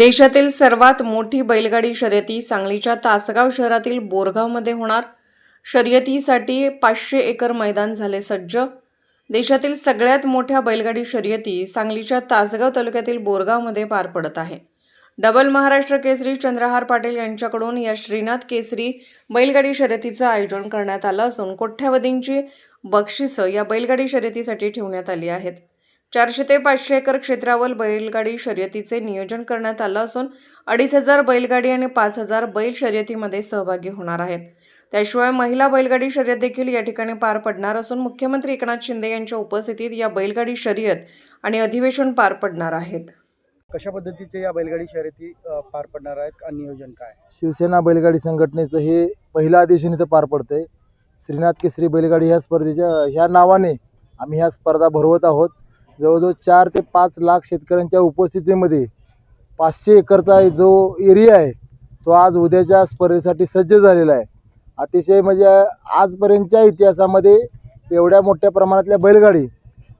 देशातील सर्वात मोठी बैलगाडी शर्यती सांगलीच्या तासगाव शहरातील बोरगावमध्ये होणार. शर्यतीसाठी पाचशे एकर मैदान झाले सज्ज. देशातील सगळ्यात मोठ्या बैलगाडी शर्यती सांगलीच्या तासगाव तालुक्यातील बोरगावमध्ये पार पडत आहे. डबल महाराष्ट्र केसरी चंद्रहार पाटील यांच्याकडून या श्रीनाथ केसरी बैलगाडी शर्यतीचं आयोजन करण्यात आलं असून कोठ्यावधींची बक्षिसं या बैलगाडी शर्यतीसाठी ठेवण्यात आली आहेत. चारशे ते पाचशे एकर क्षेत्रावर बैलगाडी शर्यतीचे नियोजन करण्यात आलं असून अडीच हजार बैलगाडी आणि पाच हजार बैल शर्यतीमध्ये सहभागी होणार आहेत. त्याशिवाय महिला बैलगाडी शर्यत देखील या ठिकाणी पार पडणार असून मुख्यमंत्री एकनाथ शिंदे यांच्या उपस्थितीत या बैलगाडी शर्यत आणि अधिवेशन पार पडणार आहेत. कशा पद्धतीचे या बैलगाडी शर्यती पार पडणार आहेत आणि नियोजन काय? शिवसेना बैलगाडी संघटनेचं हे पहिलं अधिवेशन इथं पार पडतंय. श्रीनाथ केसरी बैलगाडी ह्या स्पर्धेच्या ह्या नावाने आम्ही ह्या स्पर्धा भरवत आहोत. जवळजवळ चार ते पाच लाख शेतकऱ्यांच्या उपस्थितीमध्ये पाचशे एकरचा जो एरिया आहे तो आज उद्याच्या स्पर्धेसाठी सज्ज झालेला आहे. अतिशय म्हणजे आजपर्यंतच्या इतिहासामध्ये एवढ्या मोठ्या प्रमाणातल्या बैलगाडी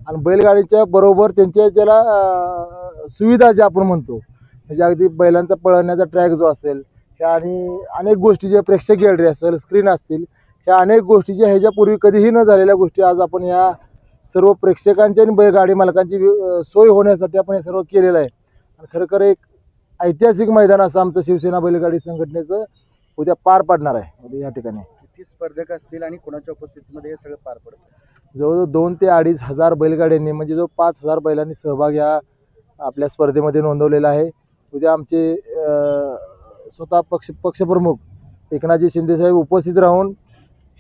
आणि बैलगाडीच्या बरोबर त्यांच्या ज्याला सुविधा ज्या आपण म्हणतो म्हणजे अगदी बैलांचा पळण्याचा ट्रॅक जो असेल ह्या आणि अनेक गोष्टी ज्या प्रेक्षक गॅलरी असेल स्क्रीन असतील ह्या अनेक गोष्टी ज्या ह्याच्यापूर्वी कधीही न झालेल्या गोष्टी आज आपण या सर्व प्रेक्षकांची आणि बैलगाडी मालकांची सोय होण्यासाठी आपण हे सर्व केलेलं आहे. आणि खरोखर एक ऐतिहासिक मैदान असं आमचं शिवसेना बैलगाडी संघटनेचं उद्या पार पडणार आहे. उद्या या ठिकाणी. किती स्पर्धक असतील आणि कोणाच्या उपस्थितीमध्ये हे सगळं पार पडतं? जवळजवळ दोन ते अडीच हजार बैलगाड्यांनी म्हणजे जो पाच हजार बैलांनी सहभाग ह्या आपल्या स्पर्धेमध्ये नोंदवलेला आहे. उद्या आमचे स्वतः पक्ष पक्षप्रमुख एकनाथजी शिंदेसाहेब उपस्थित राहून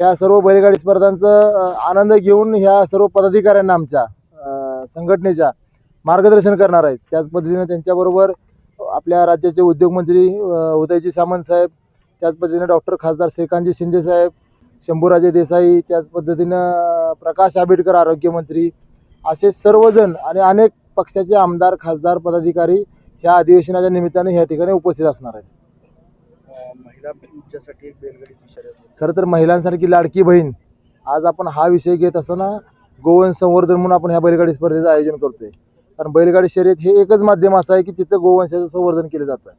ह्या सर्व बैलगाडी स्पर्धांचा आनंद घेऊन ह्या सर्व पदाधिकाऱ्यांना आमच्या संघटनेच्या मार्गदर्शन करणार आहेत. त्याच पद्धतीनं त्यांच्याबरोबर आपल्या राज्याचे उद्योगमंत्री उदयजी सामंत साहेब त्याच पद्धतीनं डॉक्टर खासदार श्रीकांतजी शिंदेसाहेब शंभूराजे देसाई त्याच पद्धतीनं प्रकाश आंबेडकर आरोग्यमंत्री असे सर्वजण आणि अनेक पक्षाचे आमदार खासदार पदाधिकारी ह्या अधिवेशनाच्या निमित्ताने ह्या ठिकाणी उपस्थित असणार आहेत. महिलांच्यासाठी एक बैलगाडीची शर्यत खरं तर महिलांसारखी लाडकी बहीण आज आपण हा विषय घेत असताना गोवन संवर्धन म्हणून आपण ह्या बैलगाडी स्पर्धेचं आयोजन करतोय. कारण बैलगाडी शर्यत हे एकच माध्यम असं आहे की तिथं गोवंशाचं संवर्धन केलं जातं.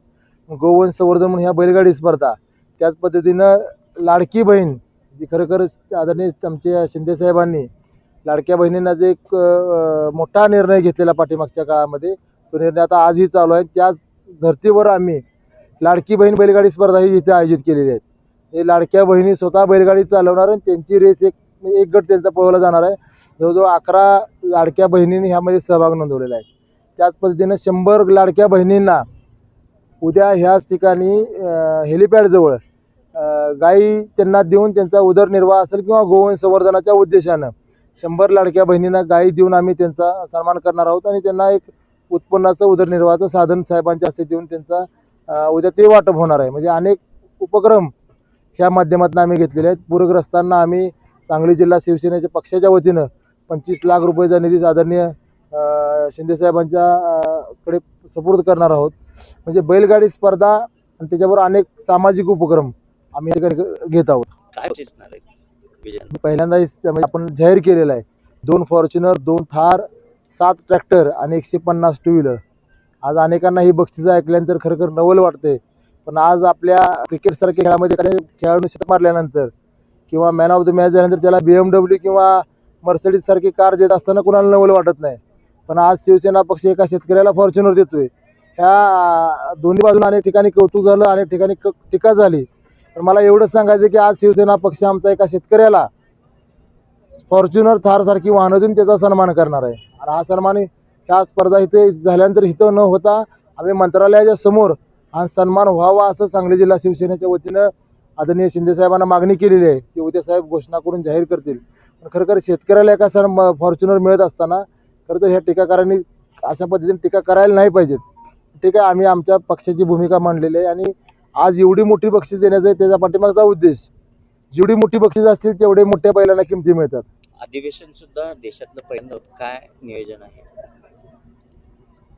गोवन गोवंश संवर्धन म्हणून ह्या बैलगाडी स्पर्धा त्याच पद्धतीनं लाडकी बहीण जी खरोखरच आदरणीय आमच्या शिंदेसाहेबांनी लाडक्या बहिणींना जे एक मोठा निर्णय घेतलेला पाठीमागच्या काळामध्ये तो निर्णय आता आजही चालू आहे. त्याच धर्तीवर आम्ही लाडकी बहीण बैलगाडी स्पर्धा ही इथे आयोजित केलेली आहेत. हे लाडक्या बहिणी स्वतः बैलगाडी चालवणार आणि त्यांची रेस एक म्हणजे एक गट त्यांचा पळवला जाणार आहे. जवळजवळ अकरा लाडक्या बहिणींनी ह्यामध्ये सहभाग नोंदवलेला आहे. त्याच पद्धतीनं शंभर लाडक्या बहिणींना उद्या ह्याच ठिकाणी हेलिपॅडजवळ गाई त्यांना देऊन त्यांचा उदरनिर्वाह असेल किंवा गोवंश संवर्धनाच्या उद्देशानं शंभर लाडक्या बहिणींना गाई देऊन आम्ही त्यांचा सन्मान करणार आहोत आणि त्यांना एक उत्पन्नाचं उदरनिर्वाहाचं साधन साहेबांच्या हस्ते देऊन त्यांचा उद्या ते वाटप होणार आहे. म्हणजे अनेक उपक्रम ह्या माध्यमातून आम्ही घेतलेले आहेत. पूरग्रस्तांना आम्ही सांगली जिल्हा शिवसेनेच्या पक्षाच्या वतीनं पंचवीस लाख रुपयाचा निधी आदरणीय शिंदेसाहेबांच्या कडे सपूर्द करणार आहोत. म्हणजे बैलगाडी स्पर्धा आणि त्याच्याबरोबर अनेक सामाजिक उपक्रम आम्ही घेत आहोत. काय बक्षीस असणार आहे? विजयानं? पहिल्यांदा स- म्हणजे आपण जाहीर केलेलं आहे. दोन फॉर्च्युनर दोन थार सात ट्रॅक्टर आणि एकशे पन्नास टू व्हीलर. आज अनेकांना ही बक्षिसं ऐकल्यानंतर खरं नवल वाटते पण आज आपल्या क्रिकेटसारख्या खेळामध्ये एखाद्या खेळाडूने शतक मारल्यानंतर किंवा मॅन ऑफ द मॅच झाल्यानंतर त्याला बी एम डब्ल्यू किंवा मर्सडीज सारखी कार देत असताना कुणाला नवल वाटत नाही. पण आज शिवसेना पक्ष एका शेतकऱ्याला फॉर्च्युनर देतोय. ह्या दोन्ही बाजूला अनेक ठिकाणी कौतुक झालं अनेक ठिकाणी क- टीका झाली. पण मला एवढंच सांगायचं की आज शिवसेना पक्ष आमचा एका शेतकऱ्याला फॉर्च्युनर थारसारखी वाहनं देऊन त्याचा सन्मान करणार आहे. आणि हा सन्मान ह्या स्पर्धा इथे झाल्यानंतर इथं न होता आम्ही मंत्रालयाच्या समोर हा सन्मान व्हावा असं सांगली जिल्हा शिवसेनेच्या वतीनं आदरणीय शिंदेसाहेबांना मागणी केलेली आहे. ती उद्या साहेब घोषणा करून जाहीर करतील. पण खरं खरं शेतकऱ्याला एका सण फॉर्च्युनर मिळत असताना खरं तर ह्या टीकाकारांनी अशा पद्धतीने टीका करायला नाही पाहिजेत. ठीक आहे आम्ही आमच्या पक्षाची भूमिका मांडलेली आहे आणि आज एवढी मोठी बक्षीस देण्याचं आहे त्याच्या पाठीमागचा उद्देश जेवढी मोठी बक्षीस असतील तेवढे मोठ्या बैलांना किमती मिळतात. अधिवेशन सुद्धा देशातलं पहिल्यांदा काय नियोजन आहे?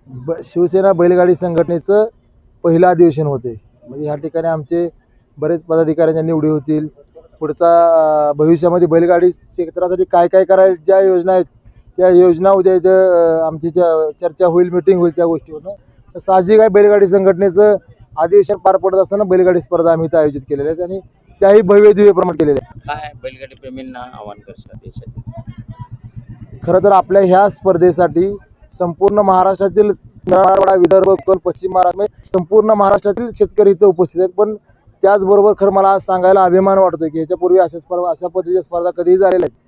ब शिवसेना बैलगाडी संघटनेचं पहिलं अधिवेशन होते. म्हणजे ह्या ठिकाणी आमचे बरेच पदाधिकाऱ्यांच्या निवडी होतील. पुढचा भविष्यामध्ये बैलगाडी क्षेत्रासाठी काय काय करायला ज्या योजना आहेत त्या योजना उद्या इथं आमची च- चर्चा होईल मिटिंग होईल त्या गोष्टीवरनं साहजिक आहे बैलगाडी संघटनेचं अधिवेशन पार पडत असताना बैलगाडी स्पर्धा आम्ही इथं आयोजित केलेल्या आहेत आणि त्याही भव्य दिव्य प्रमाणात केलेल्या आहेत. काय बैलगाडी प्रेमींना आव्हान करतात खरं तर आपल्या ह्या स्पर्धेसाठी संपूर्ण महाराष्ट्रातील मराठवाडा विदर्भ कोकण पश्चिम महाराष्ट्र म्हणजे संपूर्ण महाराष्ट्रातील शेतकरी इथं उपस्थित आहेत. पण त्याचबरोबर खरं मला आज सांगायला अभिमान वाटतो की ह्याच्यापूर्वी अशा स्पर्धा अशा पद्धतीच्या स्पर्धा कधीही झालेल्या आहेत